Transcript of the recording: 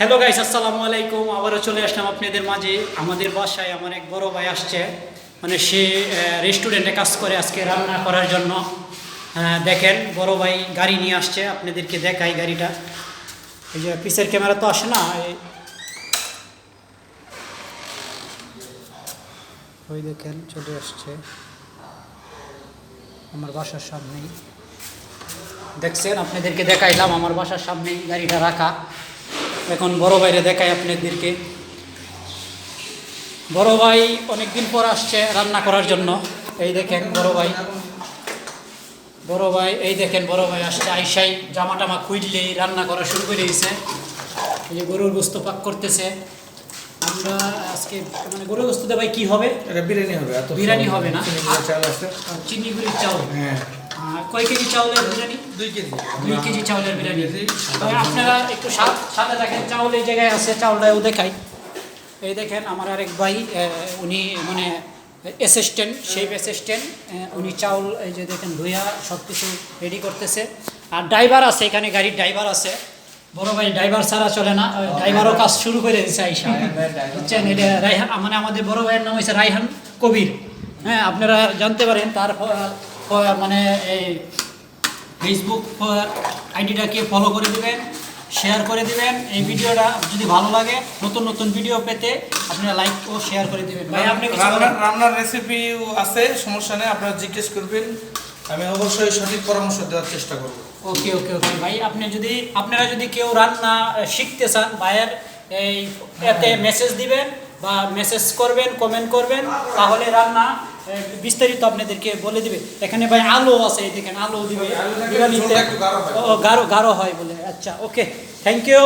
Hello guys আসসালামু আলাইকুম। আবারও চলে আসলাম আপনাদের মাঝে। আমাদের বাসায় আমার এক বড় ভাই আসছে। মানে সে রেস্টুরেন্টে কাজ করে আজকে রান্না করার জন্য। দেখেন, বড় ভাই গাড়ি নিয়ে আসছে। আপনাদেরকে দেখাই গাড়িটা। এই যে পিসের ক্যামেরা তো আসে না ওই দেখেন, চলে আসছে। আমার বাসার সামনেই। দেখছেন? আপনাদেরকে দেখাইলাম। আমার বাসার সামনেই গাড়িটা রাখা। এখন বড় ভাইরে দেখাই আপনাদেরকে। বড় ভাই অনেকদিন পর আসছে রান্না করার জন্য। এই দেখেন বড় ভাই। বড় ভাই এই দেখেন বড় ভাই আসছে আইসাই জামা টামা খুঁজলেই রান্না করা শুরু করে দিয়েছে। এই যে গরুর গোস্ত পাক করতেছে। আমরা আজকে মানে গরুর গোস্ততে ভাই কি হবে? এটা বিরিয়ানি হবে বিরিয়ানি হবে না? চিনি গুড়ির চাউল হ্যাঁ। কয় কেজি চাউলের বিরিয়ানি? দুই কেজি। দুই কেজি চাউলের বিরিয়ানি। তবে আপনারা একটু সাথে দেখেন চাউল এই জায়গায় আছে চাউলটাও দেখাই। এই দেখেন আমার আরেক ভাই উনি মানে অ্যাসিস্ট্যান্ট শেফ অ্যাসিস্ট্যান্ট উনি চাউল এই যে দেখেন ধুইয়া সব কিছু রেডি করতেছে। আর ড্রাইভার আছে এখানে গাড়ির ড্রাইভার আছে। বড় ভাই ড্রাইভার ছাড়া চলে না ড্রাইভারও কাজ শুরু করে দিয়েছে আইসা। বুঝছেন? এটা রাইহান মানে আমাদের বড় ভাইয়ের নাম হয়েছে রাইহান কবির। হ্যাঁ আপনারা জানতে পারেন তার মানে এই ফেসবুক আইডিটাকে ফলো করে দেবেন শেয়ার করে দিবেন। এই ভিডিওটা যদি ভালো লাগে নতুন নতুন ভিডিও পেতে আপনারা লাইক ও শেয়ার করে দিবেন। ভাই আপনি রান্নার রেসিপি আছে সমস্যা নেই আপনারা জিজ্ঞেস করবেন। আমি অবশ্যই সঠিক পরামর্শ দেওয়ার চেষ্টা করব। ওকে ওকে ওকে ভাই আপনি যদি আপনারা যদি কেউ রান্না শিখতে চান ভাইয়ের এই এতে মেসেজ দিবেন বা মেসেজ করবেন কমেন্ট করবেন তাহলে রান্না বিস্তারিত আপনাদেরকে বলে দিবে। এখানে ভাই আলো আছে দেখেন আলো দিবে। গাঢ় গাঢ় হয় বলে। আচ্ছা ওকে থ্যাংক ইউ